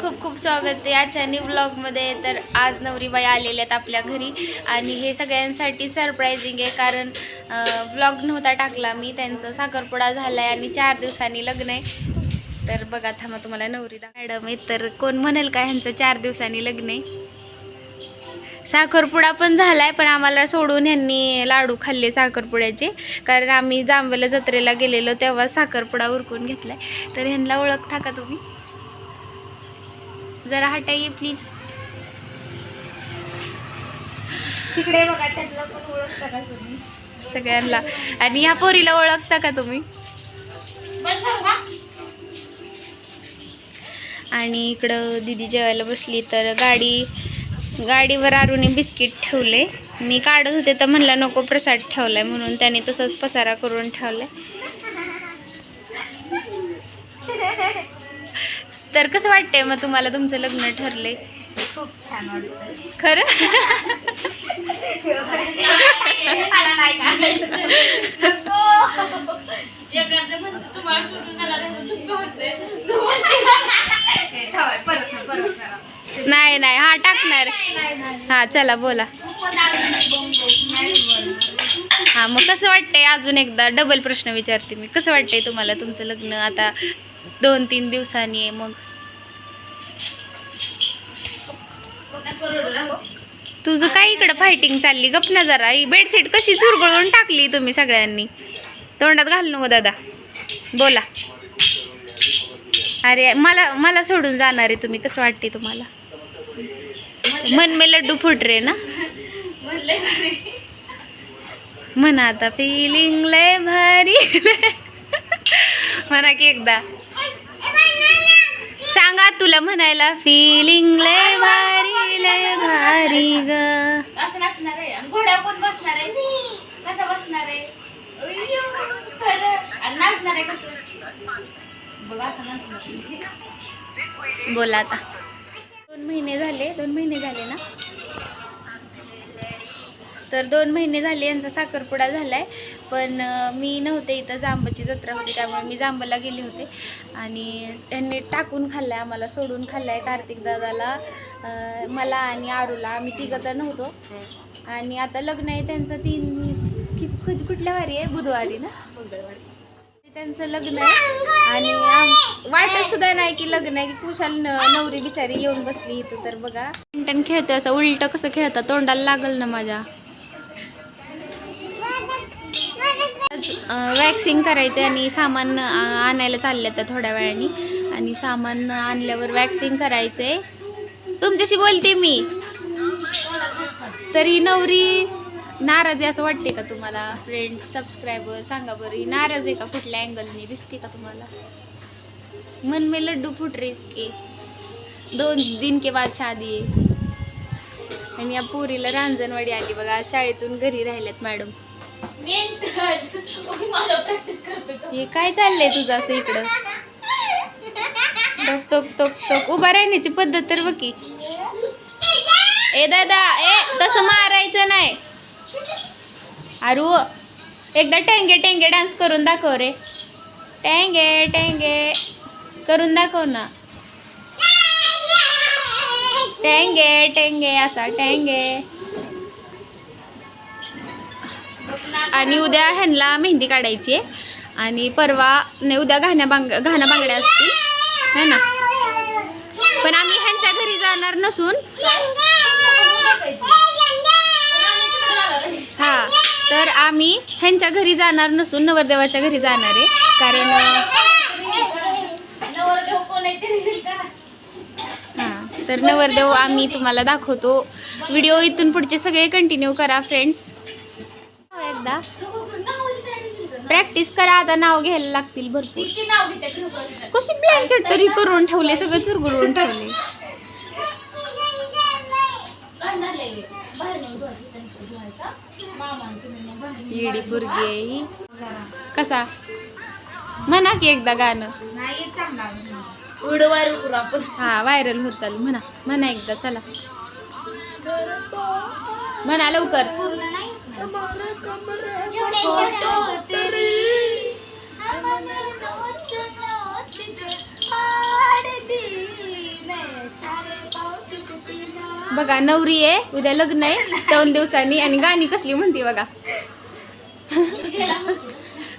खूप खूप स्वागत आहे आजच्या न्यू ब्लॉगमध्ये तर आज नवरीबाई आलेल्या आहेत आपल्या घरी आणि हे सगळ्यांसाठी सरप्रायझिंग आहे कारण ब्लॉग नव्हता टाकला मी. त्यांचं साखरपुडा झाला आहे आणि चार दिवसांनी लग्न आहे. तर बघा थांबा तुम्हाला नवरी मॅडम आहे तर कोण म्हणेल का ह्यांचं चार दिवसांनी लग्न आहे? साखरपुडा पण झाला आहे पण आम्हाला सोडून ह्यांनी लाडू खाल्ले साखरपुड्याचे. कारण आम्ही जांभला जत्रेला गेलेलो तेव्हा साखरपुडा उरकून घेतलाय. तर ह्यांना ओळखता का तुम्ही? जरा हटा ये प्लीज तिकडे बघा त्यांना पण ओळखता का तुम्ही? सगळ्यांना. आणि ह्या पोरीला ओळखता का तुम्ही? आणि इकडं दिदी जेवायला बसली तर गाडी गाडीवर आरुने बिस्किट ठेवले. मी काढत होते तर म्हणलं नको प्रसाद ठेवलाय. म्हणून त्याने तसंच पसारा करून ठेवलाय. तर कसं वाटतंय मग तुम्हाला तुमचं लग्न ठरलंय? खूप छान वाटतं खरं. नाही नाही. हा टाकणार. हा चला बोला. हा मग कसं वाटतंय? अजून एकदा डबल प्रश्न विचारते मी. कसं वाटतंय तुम्हाला तुमचं लग्न? आता दोन तीन दिवसांनी आहे मग. तुझं काय इकडं फायटिंग चालली? गप ना जरा. ही बेडशीट कशी चुरगळून टाकली तुम्ही सगळ्यांनी? तोंडात घाल नको दादा. बोला. अरे मला मला सोडून जाणार आहे तुम्ही. कसं वाटते तुम्हाला? मन मे लड्डू फुट रे ना? म्हणा आता फिलिंग लय भारी. म्हणा की एकदा. तुला म्हणायला फिलिंग लय भारी लय भारी ग. असं नसणार आहे. आणि घोड्या कोण बसणार आहे. कसं बसणार आहे? अय्यो, खरं. आणि नाचणार आहे कसं? बघा असं नाचणार बोला आता. दोन महिने झाले दोन महिने झाले ना? तर दोन महिने झाले यांचा साखरपुडा झाला आहे पण मी नव्हते इथं जांबाची जत्रा होती त्यामुळे मी जांबाला गेले होते. आणि त्यांनी टाकून खाल्लाय आम्हाला सोडून खाल्लाय कार्तिक दादाला मला आणि आरूला. आम्ही तिघं तर नव्हतो. आणि आता लग्न आहे त्यांचं तीन कि- कधी कुठल्या वारी आहे? बुधवारी ना? त्यांचं लग्न आहे. आणि वाटत सुद्धा नाही की लग्न आहे. की कुशाल न- नवरी बिचारी येऊन बसली इथं. तर बघा बॅडमिंटन खेळतोय असं उलट कसं खेळतं तोंडाला लागल ना माझ्या. वॅक्सिंग करायचं आणि सामान आणायला चालले आता थोड्या वेळाने. आणि सामान आणल्यावर वॅक्सिंग करायचंय. तुमच्याशी बोलते मी. तरी नवरी नाराज आहे असं वाटते का तुम्हाला? फ्रेंड्स सबस्क्रायबर सांगा बरं नाराज आहे का? कुठल्या अँगलनी दिसते का तुम्हाला? मन में लड्डू फुट रहे इसके. दोन दिन के बाद शादी आहे. आणि या पोरीला रांजणवाडी आली बघा. शाळेतून घरी राहिल्यात मॅडम. हे काय चाललंय तुझं असं इकडं? टोक टोक टोक टोक. उभा राहण्याची पद्धत तर बघी ए दादा ए तसं मारायचं नाही. अरू एकदा टेंगे टेंगे डान्स करून दाखव रे. टेंगे टेंगे. करून दाखव ना. टेंगे टेंगे असा टेंगे. आणि उद्या ह्यांना मेहंदी काढायची आहे. आणि परवा नाही उद्या घाण्या बांग घाणा बांगड्या असतील. है ना? पण आम्ही ह्यांच्या घरी जाणार नसून. हा तर आम्ही ह्यांच्या घरी जाणार नसून नवरदेवाच्या घरी जाणार आहे. कारण हां तर नवरदेव आम्ही तुम्हाला दाखवतो. व्हिडिओ इथून पुढचे सगळे कंटिन्यू करा फ्रेंड्स एकदा प्रॅक्टिस करा आता नाव घ्यायला लागतील भरपूर. कशी ब्लँकेट तरी करून ठेवले सगळं चुरगुळून ठेवले. येडी पोरगी आहे. कसा? म्हणा की एकदा गाणं. हा व्हायरल होत चालू म्हणा म्हणा एकदा चला. म्हणा लवकर. पूर्ण नाही. बघा नवरी आहे उद्या लग्न आहे दोन दिवसांनी आणि गाणी कसली म्हणते बघा.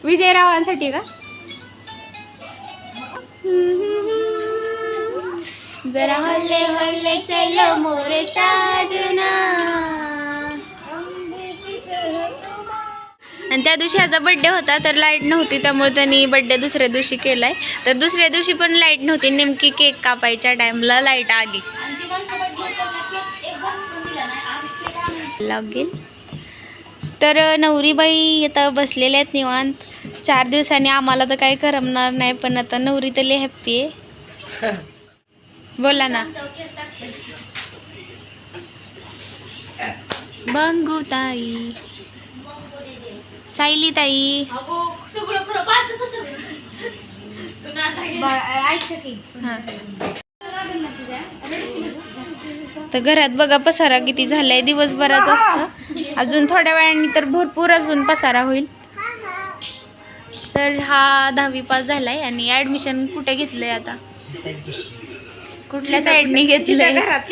विजयरावांसाठी का? जरा हल्ले हल्ले चलो मोरे साजना. आणि त्या दिवशी ह्याचा बड्डे होता तर लाइट नव्हती त्यामुळे त्यांनी बड्डे दुसऱ्या दिवशी केलाय. तर दुसऱ्या दिवशी पण लाइट नव्हती नेमकी केक कापायच्या टाइमला लाइट आली. लागेल तर नवरीबाई आता बसलेल्या आहेत निवांत. चार दिवसांनी आम्हाला तर काही करमणार नाही पण आता नवरी तर लय हॅप्पी आहे. बोला ना. बंगू ताई. सायली ताई सगळं खरं पाच कसं. हां. तर घरात बघा पसारा किती झालाय. दिवसभराच असतं. अजून थोड्या वेळाने तर भरपूर अजून पसारा होईल. तर हा दहावी पास झालाय आणि ऍडमिशन कुठे घेतलंय आता? कुठल्या साईडने घेतलंय? घरात.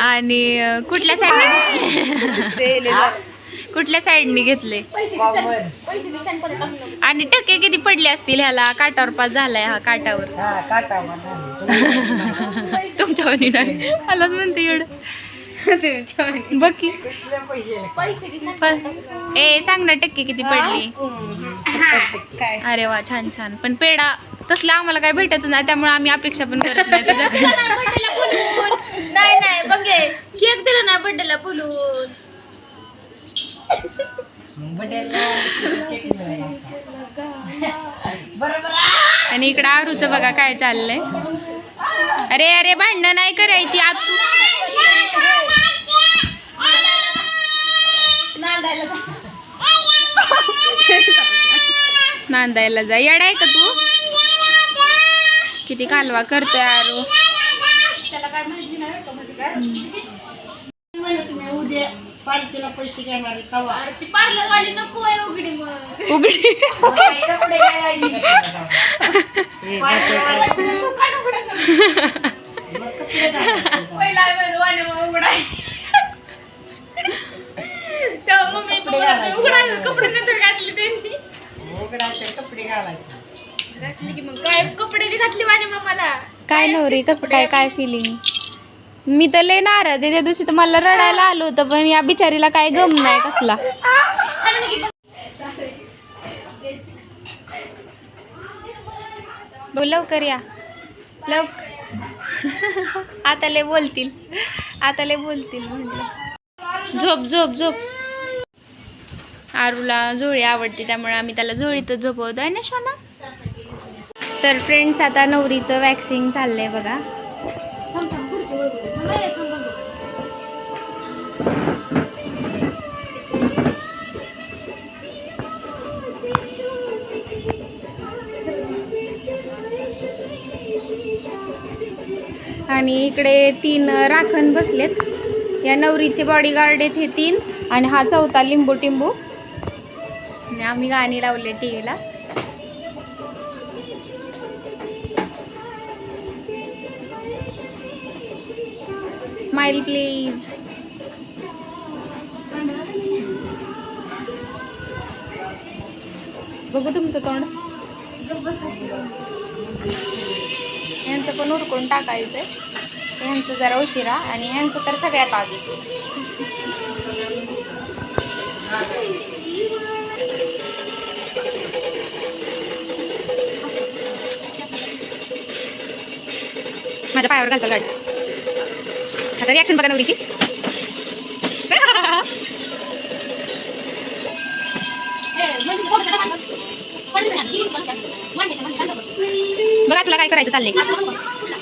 आणि कुठल्या साईडने कुठल्या साईडने घेतले. आणि टक्के किती पडले असतील ह्याला? काटावर पास झालाय हा काटावर तुमच्या वनी नाही मलाच म्हणते एवढं. बघ की. ए सांग ना टक्के किती पडली? अरे वा छान छान. पण पेढा तसला आम्हाला काय भेटत नाही त्यामुळे आम्ही अपेक्षा पण करत नाही नाही नाही बघे केक दिला नाही बड्डेला बोलून आणि इकडं आरूचं बघा काय चाललंय. अरे अरे भांडणं नाही करायची आतू नांदायला जा. नांदायला जा. येड आहे का तू? किती कालवा करतोय आरू त्याला काय माहिती नाही बरं का म्हणजे काय म्हणत मी उद्या पार्टीला पैसे घेणार आहे तवा अरे ती पार्लर वाली नको आहे उघडी मग उघडी मग काही कपडे काय आहे? पार्लर वाली दुकान उघडं कर. मग कपडे घालायचे. पहिला आहे माझं वाणी मग उघडायचं. तेव्हा मग मी कपडे घालायचे. उघडायचं कपडे नंतर घातले त्यांनी कपडे घालायचे घातली की मग काय कपडे घातली वाणी मग मला काय नवरी कसं काय काय फिलिंग मी तर लय नाराज आहे. त्या दिवशी तर मला रडायला आलं होतं पण या बिचारीला काय गम नाही कसला. लवकर या. लव आता लय बोलतील. आता लय बोलतील म्हटलं झोप झोप झोप. आरूला झोळी आवडते त्यामुळे आम्ही त्याला झोळीतच झोपवतो आहे ना शोना? तर फ्रेंड्स आता नवरीचं वॅक्सिंग चाललंय बघा. आणि इकडे तीन राखण बसलेत. या नवरीचे बॉडीगार्ड आहेत हे तीन आणि हा चौथा लिंबू टिंबू. आणि आम्ही गाणी लावले टी व्हीला स्माईल प्लीज बघू तुमचं तोंड. यांचं पण उरकून टाकायचं आहे ह्यांचं जरा उशिरा आणि ह्यांचं तर सगळ्यात आधी. माझ्या पायावर घालचा गाडी. आता रिॲक्शन बघा नवरीची. म्हणजे. बघा तुला काय करायचं चाललंय. कुठला?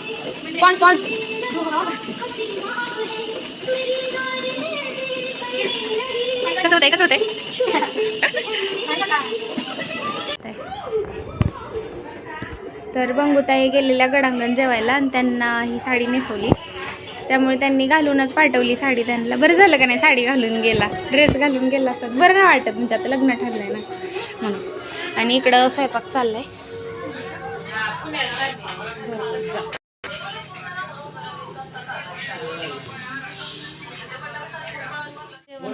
स्पॉन्स स्पॉन्स कसं होतंय कसं होतंय? तर बंगुताई गेलेल्या गडांगण जेवायला आणि त्यांना ही साडी नेसवली. त्यामुळे त्यांनी घालूनच पाठवली साडी त्यांना. बरं झालं का नाही साडी घालून गेला? ड्रेस घालून गेला असत बरं नाही वाटत म्हणजे आता लग्न ठरलंय ना. म्हणून. आणि इकडं स्वयंपाक चाललाय.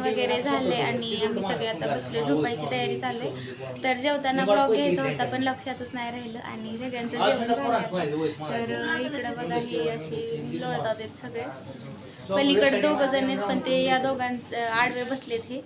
वगैरे झाले आणि आम्ही सगळे आता बसलो झोपायची तयारी चालू आहे. तर जेवताना ब्लॉग घ्यायचा होता पण लक्षातच नाही राहिलं आणि सगळ्यांचं जेवण तर इकडं बघा हे असे लोळत आहेत सगळे. पलीकडे दोघं जण आहेत पण ते या दोघांचं आडवे बसलेत हे.